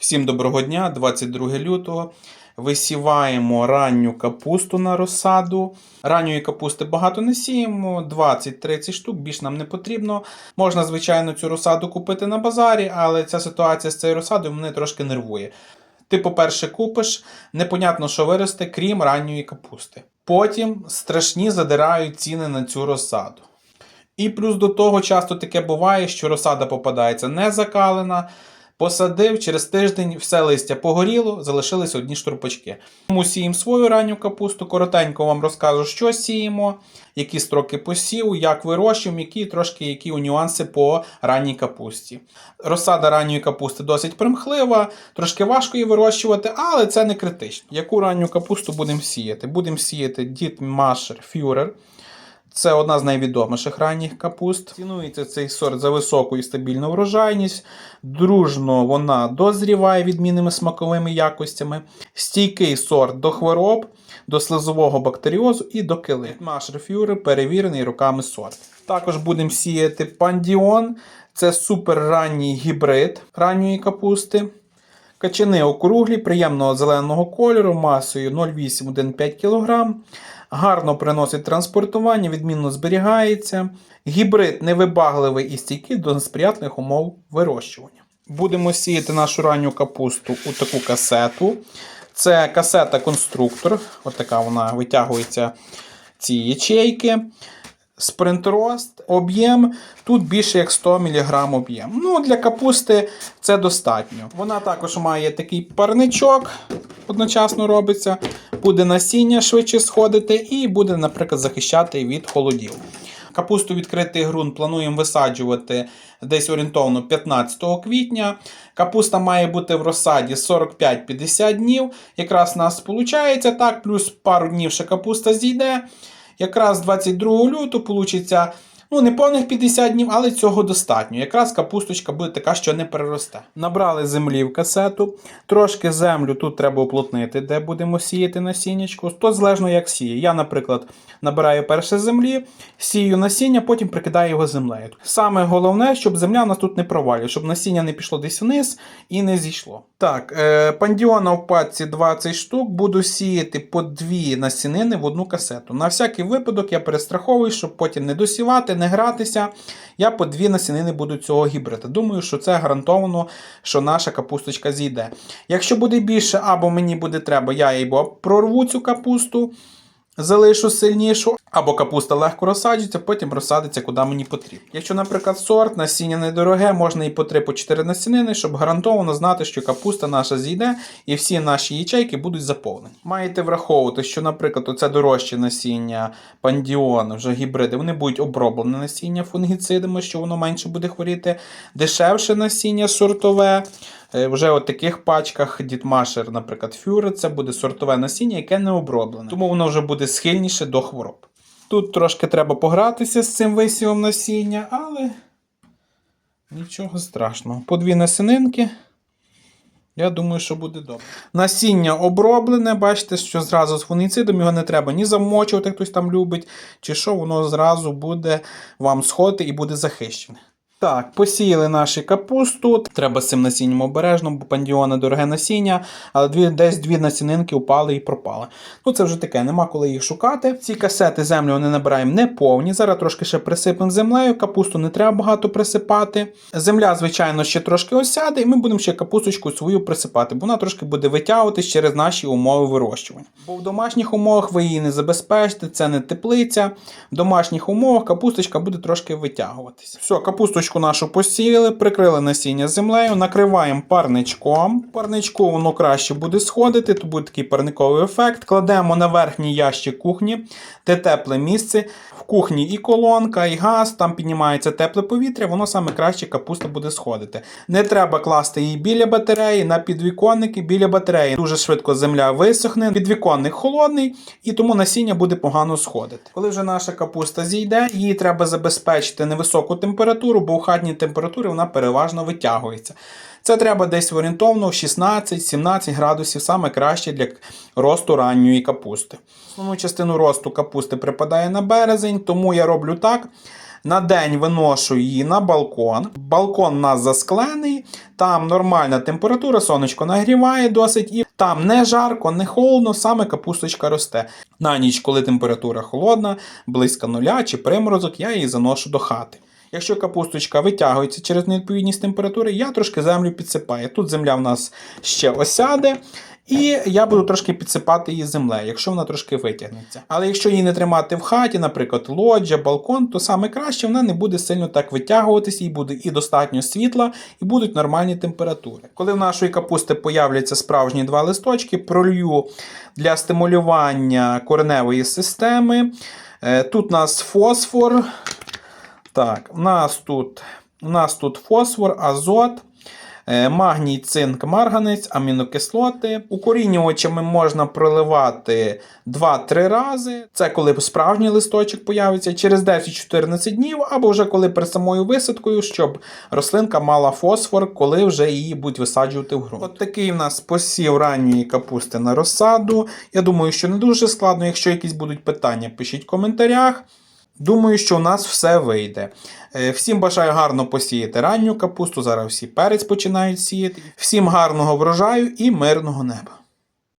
Всім доброго дня, 22 лютого. Висіваємо ранню капусту на розсаду. Ранньої капусти багато не сіємо, 20-30 штук, більш нам не потрібно. Можна, звичайно, цю розсаду купити на базарі, але ця ситуація з цією розсадою мене трошки нервує. Ти, по-перше, купиш, непонятно, що виросте, крім ранньої капусти. Потім страшні задирають ціни на цю розсаду. І плюс до того часто таке буває, що розсада попадається не закалена. Посадив через тиждень все листя погоріло, залишились одні штурпачки. Тому сіємо свою ранню капусту. Коротенько вам розкажу, що сіємо, які строки посіву, як вирощуємо, які трошки які нюанси по ранній капусті. Розсада ранньої капусти досить примхлива, трошки важко її вирощувати, але це не критично. Яку ранню капусту будемо сіяти? Будемо сіяти Дід Машер Фюрер. Це одна з найвідоміших ранніх капуст. Цінується цей сорт за високу і стабільну врожайність. Дружно вона дозріває відмінними смаковими якостями. Стійкий сорт до хвороб, до слизового бактеріозу і до кили. Машер Фюри перевірений руками сорт. Також будемо сіяти пандіон. Це суперранній гібрид ранньої капусти. Качани округлі, приємного зеленого кольору, масою 0,8-1,5 кг. Гарно приносить транспортування, відмінно зберігається. Гібрид невибагливий і стійкий до несприятливих умов вирощування. Будемо сіяти нашу ранню капусту у таку касету. Це касета-конструктор. От така вона витягується ці ячейки. Спринтрост, об'єм тут більше як 100 мг об'єм. Ну, Для капусти це достатньо. Вона також має такий парничок, одночасно робиться, буде насіння швидше сходити і буде, наприклад, захищати від холодів. Капусту відкритий ґрунт плануємо висаджувати десь орієнтовно 15 квітня. Капуста має бути в розсаді 45-50 днів. Якраз у нас виходить так, плюс пару днів ще капуста зійде. Якраз 22 лютого вийде, ну, не повних 50 днів, але цього достатньо. Якраз капусточка буде така, що не переросте. Набрали землі в касету. Трошки землю тут треба уплотнити, де будемо сіяти насіннячку. То залежно як сіє. Я, наприклад, набираю перше землі, сію насіння, потім прикидаю його землею. Саме головне, щоб земля нас тут не провалює, щоб насіння не пішло десь вниз і не зійшло. Так, е, пандіона в патці 20 штук, буду сіяти по дві насінини в одну касету. На всякий випадок я перестраховую, щоб потім не досівати, не гратися. Я по дві насінини буду цього гібрида. Думаю, що це гарантовано, що наша капусточка зійде. Якщо буде більше, або мені буде треба, я або прорву цю капусту. Залишу сильнішу, або капуста легко розсаджується, потім розсадиться куди мені потрібно. Якщо, наприклад, сорт, насіння недороге, можна і по 3-4 насінини, щоб гарантовано знати, що капуста наша зійде і всі наші ячейки будуть заповнені. Маєте враховувати, що, наприклад, оце дорожче насіння пандіон, вже гібриди, вони будуть оброблені насіння фунгіцидами, що воно менше буде хворіти. Дешевше насіння сортове. Е, Вже у таких пачках Дітмашер, наприклад, фюр, це буде сортове насіння, яке не оброблене. Тому воно вже буде схильніше до хвороб. Тут трошки треба погратися з цим висівом насіння, але нічого страшного. По дві насінинки. Я думаю, що буде добре. Насіння оброблене, бачите, що зразу з фуніцидом його не треба ні замочувати, хтось там любить, чи що, воно зразу буде вам сходити і буде захищене. Так, посіяли наші капусту. Треба з цим насінням обережно, бо пандіони дороге насіння, але дві, десь дві насінинки упали і пропали. Ну це вже таке, нема коли їх шукати. Ці касети землю вони набираємо не повні. Зараз трошки ще присипемо землею, капусту не треба багато присипати. Земля, звичайно, ще трошки осяде, і ми будемо ще капусточку свою присипати, бо вона трошки буде витягуватись через наші умови вирощування. Бо в домашніх умовах ви її не забезпечите, це не теплиця. В домашніх умовах капусточка буде трошки витягуватись. Все, капусточку нашу посіяли, прикрили насіння землею, накриваємо парничком. Парничку воно краще буде сходити, то буде такий парниковий ефект. Кладемо на верхній ящик кухні, де тепле місце. В кухні і колонка, і газ, там піднімається тепле повітря, воно саме краще капуста буде сходити. Не треба класти її біля батареї, на підвіконники, біля батареї. Дуже швидко земля висохне, підвіконник холодний, і тому насіння буде погано сходити. Коли вже наша капуста зійде, її треба забезпечити невисоку температуру, бо у хатній температурі вона переважно витягується. Це треба десь орієнтовно 16-17 градусів, саме краще для росту ранньої капусти. Основну частину росту капусти припадає на березень, тому я роблю так. На день виношу її на балкон. Балкон у нас засклений, там нормальна температура, сонечко нагріває досить, і там не жарко, не холодно, саме капусточка росте. На ніч, коли температура холодна, близько нуля чи приморозок, я її заношу до хати. Якщо капусточка витягується через невідповідність температури, я трошки землю підсипаю. Тут земля в нас ще осяде. І я буду трошки підсипати її землею, якщо вона трошки витягнеться. Але якщо її не тримати в хаті, наприклад, лоджія, балкон, то саме краще вона не буде сильно так витягуватися, їй буде і достатньо світла, і будуть нормальні температури. Коли в нашої капусти появляться справжні два листочки, пролью для стимулювання кореневої системи. Е, Тут у нас фосфор. Так, у нас тут, у нас тут фосфор, азот. Е, Магній, цинк, марганець, амінокислоти. Укорінювачами можна проливати 2-3 рази. Це коли справжній листочок появиться через 10-14 днів, або вже коли перед самою висадкою, щоб рослинка мала фосфор, коли вже її будуть висаджувати в ґрунт. От такий в нас посів ранньої капусти на розсаду. Я думаю, що не дуже складно. Якщо якісь будуть питання, пишіть в коментарях. Думаю, що у нас все вийде. Е, Всім бажаю гарно посіяти ранню капусту. Зараз всі перець починають сіяти. Всім гарного врожаю і мирного неба.